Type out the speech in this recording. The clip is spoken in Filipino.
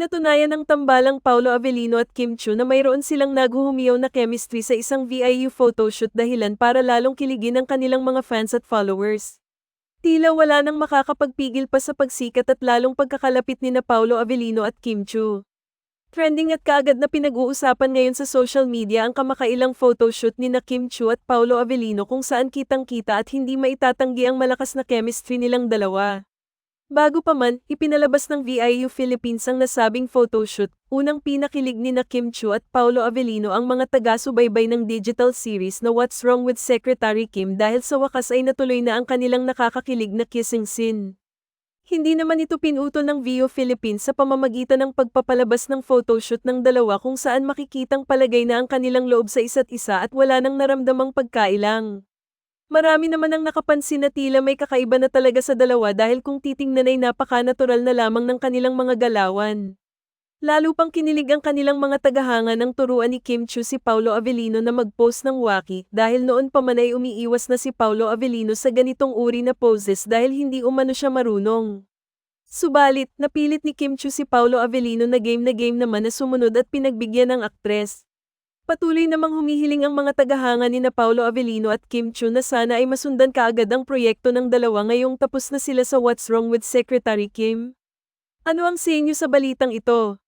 Napatunayan ng tambalang Paulo Avellino at Kim Chu na mayroon silang naghuhumiyaw na chemistry sa isang VIU photoshoot dahilan para lalong kiligin ang kanilang mga fans at followers. Tila wala nang makakapagpigil pa sa pagsikat at lalong pagkakalapit ni na Paulo Avellino at Kim Chu. Trending at kaagad na pinag-uusapan ngayon sa social media ang kamakailang photoshoot ni na Kim Chu at Paulo Avellino kung saan kitang-kita at hindi maitatanggi ang malakas na chemistry nilang dalawa. Bago pa man, ipinalabas ng VIU Philippines ang nasabing photoshoot, unang pinakilig ni na Kim Chu at Paulo Avellino ang mga taga-subaybay ng digital series na What's Wrong with Secretary Kim dahil sa wakas ay natuloy na ang kanilang nakakakilig na kissing scene. Hindi naman ito pinutol ng VIU Philippines sa pamamagitan ng pagpapalabas ng photoshoot ng dalawa kung saan makikitang palagay na ang kanilang loob sa isa't isa at wala nang naramdamang pagkailang. Marami naman ang nakapansin na tila may kakaiba na talaga sa dalawa dahil kung titingnan ay napaka-natural na lamang ng kanilang mga galawan. Lalo pang kinilig ang kanilang mga tagahanga ng turuan ni Kim Chu si Paulo Avellino na mag-post ng waki dahil noon pa man ay umiiwas na si Paulo Avellino sa ganitong uri na poses dahil hindi umano siya marunong. Subalit, napilit ni Kim Chu si Paulo Avellino na game na game naman na sumunod at pinagbigyan ng aktres. Patuloy namang humihiling ang mga tagahanga ni na Paulo Avellino at Kim Chu na sana ay masundan kaagad ang proyekto ng dalawa ngayong tapos na sila sa What's Wrong with Secretary Kim. Ano ang sa sa balitang ito?